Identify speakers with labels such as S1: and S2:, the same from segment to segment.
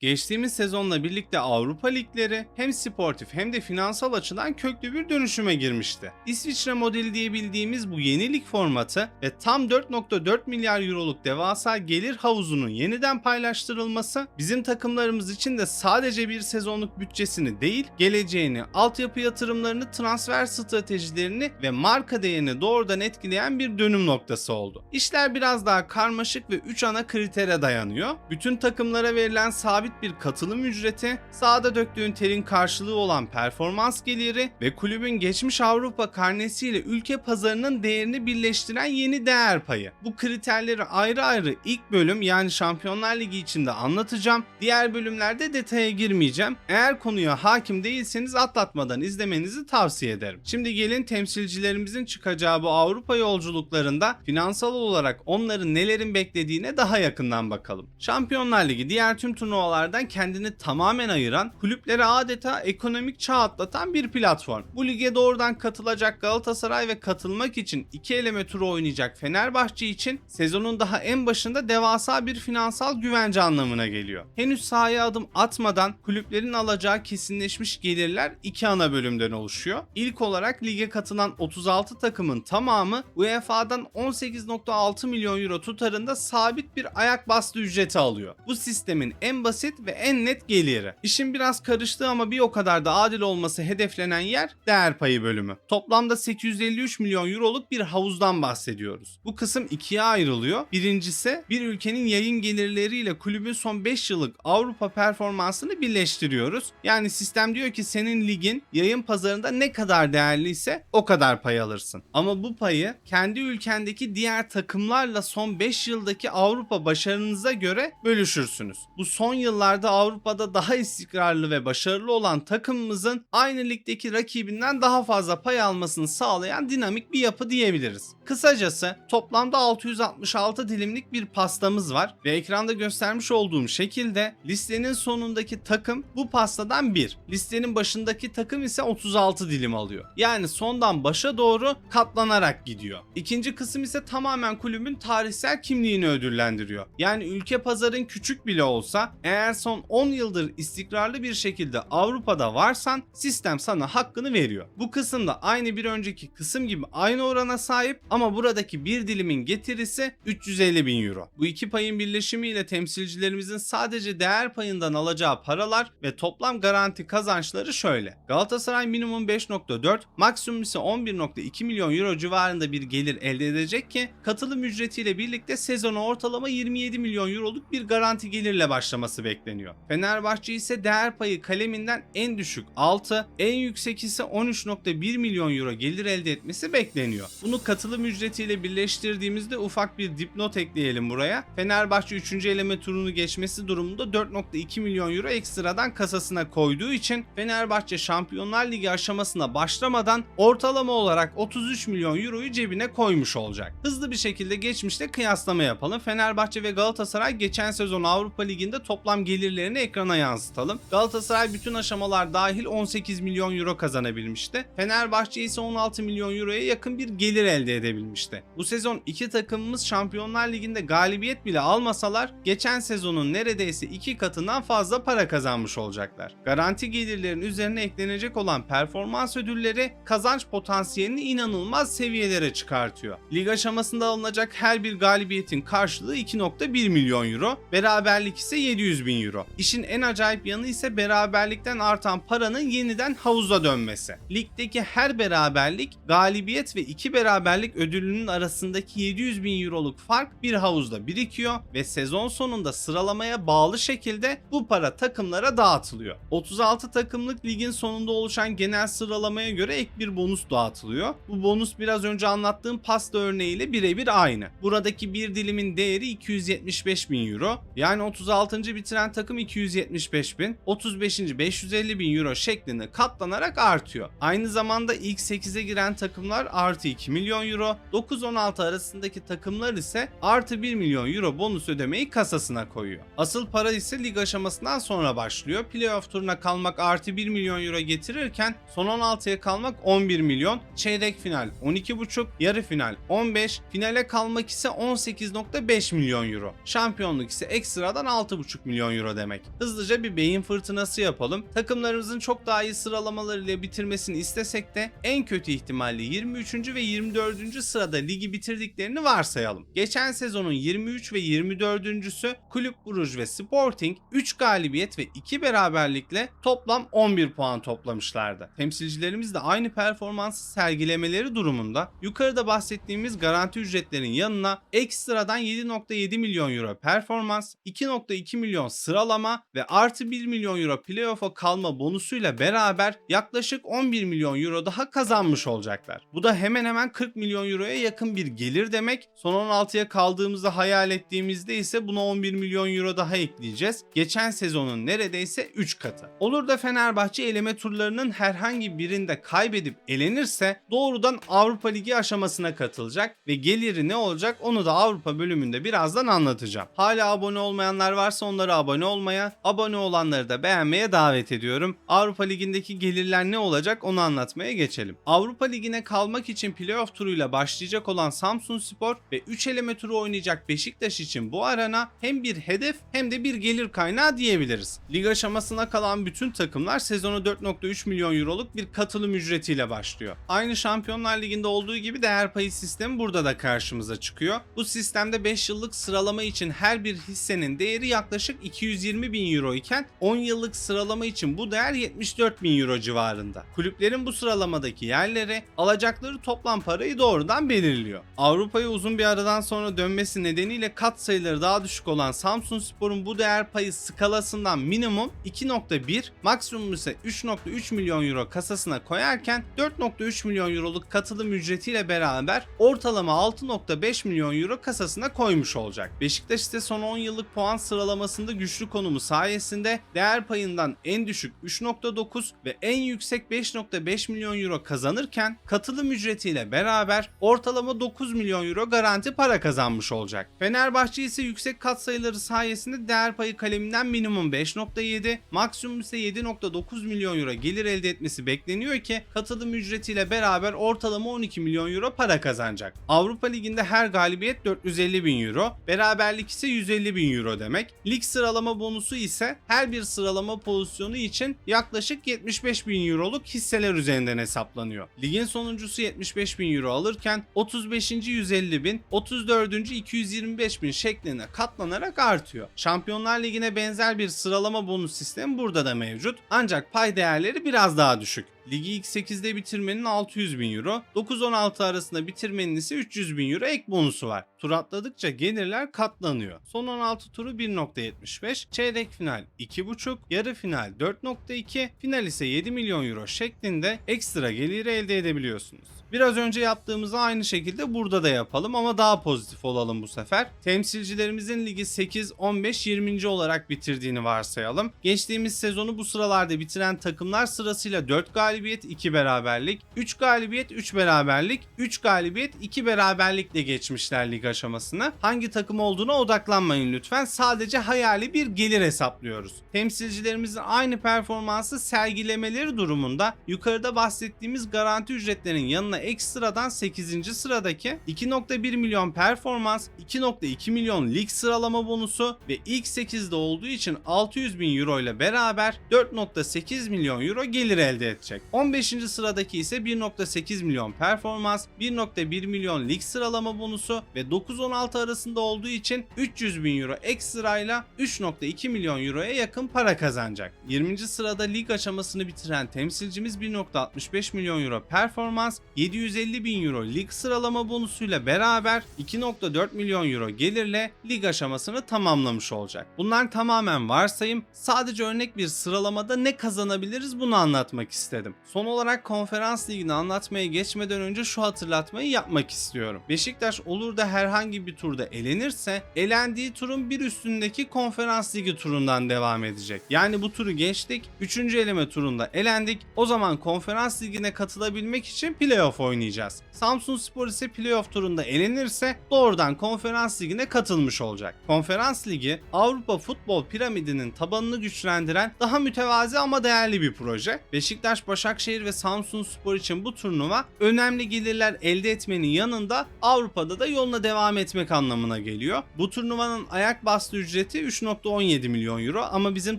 S1: Geçtiğimiz sezonla birlikte Avrupa ligleri hem sportif hem de finansal açıdan köklü bir dönüşüme girmişti. İsviçre modeli diye bildiğimiz bu yeni lig formatı ve tam 4.4 milyar euroluk devasa gelir havuzunun yeniden paylaştırılması bizim takımlarımız için de sadece bir sezonluk bütçesini değil, geleceğini, altyapı yatırımlarını, transfer stratejilerini ve marka değerini doğrudan etkileyen bir dönüm noktası oldu. İşler biraz daha karmaşık ve 3 ana kritere dayanıyor. Bütün takımlara verilen sabit bir katılım ücreti, sahada döktüğün terin karşılığı olan performans geliri ve kulübün geçmiş Avrupa karnesiyle ülke pazarının değerini birleştiren yeni değer payı. Bu kriterleri ayrı ayrı ilk bölüm yani Şampiyonlar Ligi içinde anlatacağım. Diğer bölümlerde detaya girmeyeceğim. Eğer konuya hakim değilseniz atlatmadan izlemenizi tavsiye ederim. Şimdi gelin temsilcilerimizin çıkacağı bu Avrupa yolculuklarında finansal olarak onları nelerin beklediğine daha yakından bakalım. Şampiyonlar Ligi diğer tüm turnuvalardan kendini tamamen ayıran, kulüplere adeta ekonomik çağ atlatan bir platform. Bu lige doğrudan katılacak Galatasaray ve katılmak için iki eleme turu oynayacak Fenerbahçe için sezonun daha en başında devasa bir finansal güvence anlamına geliyor. Henüz sahaya adım atmadan kulüplerin alacağı kesinleşmiş gelirler iki ana bölümden oluşuyor. İlk olarak lige katılan 36 takımın tamamı UEFA'dan 18.6 milyon euro tutarında sabit bir ayak bastı ücreti alıyor. Bu sistemin en basit ve en net geliri. İşin biraz karıştığı ama bir o kadar da adil olması hedeflenen yer değer payı bölümü. Toplamda 853 milyon euroluk bir havuzdan bahsediyoruz. Bu kısım ikiye ayrılıyor. Birincisi bir ülkenin yayın gelirleriyle kulübün son 5 yıllık Avrupa performansını birleştiriyoruz. Yani sistem diyor ki senin ligin yayın pazarında ne kadar değerliyse o kadar pay alırsın. Ama bu payı kendi ülkendeki diğer takımlarla son 5 yıldaki Avrupa başarınıza göre bölüşürsünüz. Bu son yıllarda Avrupa'da daha istikrarlı ve başarılı olan takımımızın aynı ligdeki rakibinden daha fazla pay almasını sağlayan dinamik bir yapı diyebiliriz. Kısacası toplamda 666 dilimlik bir pastamız var ve ekranda göstermiş olduğum şekilde listenin sonundaki takım bu pastadan bir. Listenin başındaki takım ise 36 dilim alıyor. Yani sondan başa doğru katlanarak gidiyor. İkinci kısım ise tamamen kulübün tarihsel kimliğini ödüllendiriyor. Yani ülke pazarın küçük bile olsa eğer son 10 yıldır istikrarlı bir şekilde Avrupa'da varsan sistem sana hakkını veriyor. Bu kısımda aynı bir önceki kısım gibi aynı orana sahip ama buradaki bir dilimin getirisi 350 bin euro. Bu iki payın birleşimiyle temsilcilerimizin sadece değer payından alacağı paralar ve toplam garanti kazançları şöyle. Galatasaray minimum 5.4, maksimum ise 11.2 milyon euro civarında bir gelir elde edecek ki katılım ücretiyle birlikte sezona ortalama 27 milyon euroluk bir garanti gelirle başlaması bekleniyor. Fenerbahçe ise değer payı kaleminden en düşük 6, en yüksek ise 13.1 milyon euro gelir elde etmesi bekleniyor. Bunu katılım ücretiyle birleştirdiğimizde ufak bir dipnot ekleyelim buraya. Fenerbahçe 3. eleme turunu geçmesi durumunda 4.2 milyon euro ekstradan kasasına koyduğu için Fenerbahçe Şampiyonlar Ligi aşamasına başlamadan ortalama olarak 33 milyon euroyu cebine koymuş olacak. Hızlı bir şekilde geçmişte kıyaslama yapalım. Fenerbahçe ve Galatasaray geçen sezon Avrupa Ligi'nde toplam gelirlerini ekrana yansıtalım. Galatasaray bütün aşamalar dahil 18 milyon euro kazanabilmişti. Fenerbahçe ise 16 milyon euroya yakın bir gelir elde edebilmişti. Bu sezon iki takımımız Şampiyonlar Ligi'nde galibiyet bile almasalar geçen sezonun neredeyse iki katından fazla para kazanmış olacaklar. Garanti gelirlerin üzerine eklenecek olan performans ödülleri kazanç potansiyelini inanılmaz seviyelere çıkartıyor. Lig aşamasında alınacak her bir galibiyetin karşılığı 2.1 milyon euro, beraberlik ise 700 bin euro. İşin en acayip yanı ise beraberlikten artan paranın yeniden havuza dönmesi. Ligdeki her beraberlik galibiyet ve iki beraberlik ödülünün arasındaki 700 bin euroluk fark bir havuzda birikiyor ve sezon sonunda sıralamaya bağlı şekilde bu para takımlara dağıtılıyor. 36 takımlık ligin sonunda oluşan genel sıralamaya göre ek bir bonus dağıtılıyor. Bu bonus biraz önce anlattığım pasta örneğiyle birebir aynı. Buradaki bir dilimin değeri 275 bin euro. Yani 36. bitiren takım 275 bin, 35. 550 bin euro şeklinde katlanarak artıyor. Aynı zamanda ilk 8'e giren takımlar artı 2 milyon euro, 9-16 arasındaki takımlar ise artı 1 milyon euro bonus ödemeyi kasasına koyuyor. Asıl para ise lig aşamasından sonra başlıyor. Playoff turuna kalmak artı 1 milyon euro getirirken son 16'ya kalmak 11 milyon, çeyrek final 12,5, yarı final 15, finale kalmak ise 18.5 milyon euro. Şampiyonluk ise ekstradan 6,5 milyon milyon euro demek. Hızlıca bir beyin fırtınası yapalım. Takımlarımızın çok daha iyi sıralamalarıyla bitirmesini istesek de en kötü ihtimalle 23. ve 24. sırada ligi bitirdiklerini varsayalım. Geçen sezonun 23 ve 24.sü Kulüp Bruj ve Sporting 3 galibiyet ve 2 beraberlikle toplam 11 puan toplamışlardı. Temsilcilerimiz de aynı performansı sergilemeleri durumunda yukarıda bahsettiğimiz garanti ücretlerin yanına ekstradan 7.7 milyon euro performans, 2.2 milyon sıralama ve artı 1 milyon euro playoff'a kalma bonusuyla beraber yaklaşık 11 milyon euro daha kazanmış olacaklar. Bu da hemen hemen 40 milyon euroya yakın bir gelir demek. Son 16'ya kaldığımızı hayal ettiğimizde ise buna 11 milyon euro daha ekleyeceğiz. Geçen sezonun neredeyse 3 katı. Olur da Fenerbahçe eleme turlarının herhangi birinde kaybedip elenirse doğrudan Avrupa Ligi aşamasına katılacak ve geliri ne olacak onu da Avrupa bölümünde birazdan anlatacağım. Hala abone olmayanlar varsa onları abone olmaya, abone olanları da beğenmeye davet ediyorum. Avrupa Ligi'ndeki gelirler ne olacak onu anlatmaya geçelim. Avrupa Ligi'ne kalmak için playoff turuyla başlayacak olan Samsun Spor ve 3 eleme turu oynayacak Beşiktaş için bu arana hem bir hedef hem de bir gelir kaynağı diyebiliriz. Lig aşamasına kalan bütün takımlar sezonu 4.3 milyon euroluk bir katılım ücretiyle başlıyor. Aynı Şampiyonlar Ligi'nde olduğu gibi değer payı sistemi burada da karşımıza çıkıyor. Bu sistemde 5 yıllık sıralama için her bir hissenin değeri yaklaşık 220 bin euro iken 10 yıllık sıralama için bu değer 74 bin euro civarında. Kulüplerin bu sıralamadaki yerleri alacakları toplam parayı doğrudan belirliyor. Avrupa'ya uzun bir aradan sonra dönmesi nedeniyle kat sayıları daha düşük olan Samsun Spor'un bu değer payı skalasından minimum 2.1 maksimum ise 3.3 milyon euro kasasına koyarken 4.3 milyon euroluk katılım ücretiyle beraber ortalama 6.5 milyon euro kasasına koymuş olacak. Beşiktaş ise son 10 yıllık puan sıralamasında güçlü konumu sayesinde değer payından en düşük 3.9 ve en yüksek 5.5 milyon euro kazanırken katılım ücretiyle beraber ortalama 9 milyon euro garanti para kazanmış olacak. Fenerbahçe ise yüksek katsayıları sayesinde değer payı kaleminden minimum 5.7, maksimum ise 7.9 milyon euro gelir elde etmesi bekleniyor ki katılım ücretiyle beraber ortalama 12 milyon euro para kazanacak. Avrupa Ligi'nde her galibiyet 450 bin euro, beraberlik ise 150 bin euro demek. Lig sıralama bonusu ise her bir sıralama pozisyonu için yaklaşık 75 bin euroluk hisseler üzerinden hesaplanıyor. Ligin sonuncusu 75 bin euro alırken 35. 150 bin, 34. 225 bin şeklinde katlanarak artıyor. Şampiyonlar Ligi'ne benzer bir sıralama bonus sistemi burada da mevcut. Ancak pay değerleri biraz daha düşük. Ligi ilk 8'de bitirmenin 600 bin euro, 9-16 arasında bitirmenin ise 300 bin euro ek bonusu var. Tur atladıkça gelirler katlanıyor. Son 16 turu 1.75, çeyrek final 2.5, yarı final 4.2, final ise 7 milyon euro şeklinde ekstra geliri elde edebiliyorsunuz. Biraz önce yaptığımızı aynı şekilde burada da yapalım ama daha pozitif olalım bu sefer. Temsilcilerimizin ligi 8, 15, 20. olarak bitirdiğini varsayalım. Geçtiğimiz sezonu bu sıralarda bitiren takımlar sırasıyla 4 galibiyet, 2 beraberlik, 3 galibiyet, 3 beraberlik, 3 galibiyet, 2 beraberlikle geçmişler lig aşamasına. Hangi takım olduğuna odaklanmayın lütfen. Sadece hayali bir gelir hesaplıyoruz. Temsilcilerimizin aynı performansı sergilemeleri durumunda yukarıda bahsettiğimiz garanti ücretlerin yanına ekstradan 8. sıradaki 2.1 milyon performans, 2.2 milyon lig sıralama bonusu ve ilk 8'de olduğu için 600 bin euro ile beraber 4.8 milyon euro gelir elde edecek. 15. sıradaki ise 1.8 milyon performans, 1.1 milyon lig sıralama bonusu ve 9-16 arasında olduğu için 300 bin euro ekstrayla 3.2 milyon euroya yakın para kazanacak. 20. sırada lig aşamasını bitiren temsilcimiz 1.65 milyon euro performans, 750 bin euro lig sıralama bonusuyla beraber 2.4 milyon euro gelirle lig aşamasını tamamlamış olacak. Bunlar tamamen varsayım. Sadece örnek bir sıralamada ne kazanabiliriz bunu anlatmak istedim. Son olarak konferans ligini anlatmaya geçmeden önce şu hatırlatmayı yapmak istiyorum. Beşiktaş olur da herhangi bir turda elenirse elendiği turun bir üstündeki konferans ligi turundan devam edecek. Yani bu turu geçtik. 3. eleme turunda elendik. O zaman konferans ligine katılabilmek için playoff oynayacağız. Samsun Spor ise playoff turunda elenirse doğrudan konferans ligine katılmış olacak. Konferans ligi Avrupa futbol piramidinin tabanını güçlendiren daha mütevazi ama değerli bir proje. Beşiktaş Başakşehir ve Samsun Spor için bu turnuva önemli gelirler elde etmenin yanında Avrupa'da da yoluna devam etmek anlamına geliyor. Bu turnuvanın ayak bastı ücreti 3.17 milyon euro ama bizim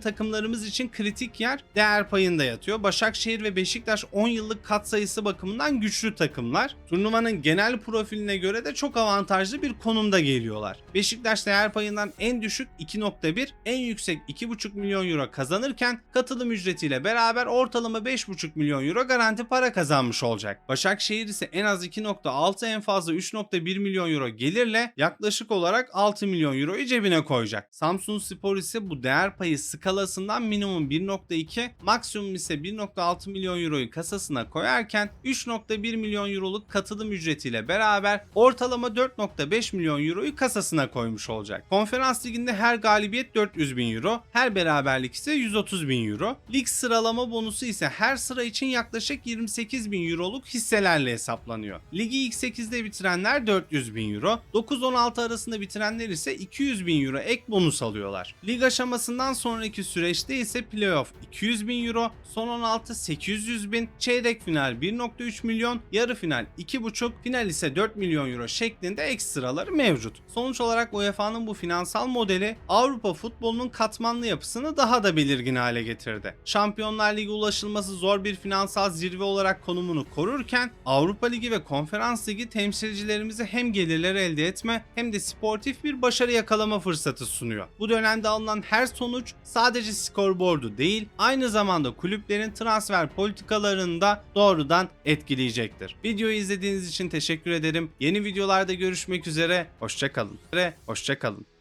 S1: takımlarımız için kritik yer değer payında yatıyor. Başakşehir ve Beşiktaş 10 yıllık kat sayısı bakımından güçlü takımlar. Turnuvanın genel profiline göre de çok avantajlı bir konumda geliyorlar. Beşiktaş değer payından en düşük 2.1, en yüksek 2.5 milyon euro kazanırken katılım ücretiyle beraber ortalama 5.5 milyon euro garanti para kazanmış olacak. Başakşehir ise en az 2.6 en fazla 3.1 milyon euro gelirle yaklaşık olarak 6 milyon euroyu cebine koyacak. Samsun Spor ise bu değer payı skalasından minimum 1.2 maksimum ise 1.6 milyon euroyu kasasına koyarken 3.1 milyon euroluk katılım ücretiyle beraber ortalama 4.5 milyon euroyu kasasına koymuş olacak. Konferans liginde her galibiyet 400 bin euro, her beraberlik ise 130 bin euro. Lig sıralama bonusu ise her sıra için yaklaşık 28 bin euroluk hisselerle hesaplanıyor. Ligi ilk 8'de bitirenler 400 bin euro, 9-16 arasında bitirenler ise 200 bin euro ek bonus alıyorlar. Lig aşamasından sonraki süreçte ise playoff 200 bin euro, son 16 800 bin, çeyrek final 1.3 milyon, yarı final 2.5, final ise 4 milyon euro şeklinde ekstraları mevcut. Sonuç olarak UEFA'nın bu finansal modeli Avrupa futbolunun katmanlı yapısını daha da belirgin hale getirdi. Şampiyonlar Ligi ulaşılması zor bir finansal zirve olarak konumunu korurken Avrupa Ligi ve Konferans Ligi temsilcilerimize hem gelirler elde etme hem de sportif bir başarı yakalama fırsatı sunuyor. Bu dönemde alınan her sonuç sadece skorboardu değil, aynı zamanda kulüplerin transfer politikalarını da doğrudan etkileyecektir. Videoyu izlediğiniz için teşekkür ederim. Yeni videolarda görüşmek üzere. Hoşçakalın. Hoşçakalın.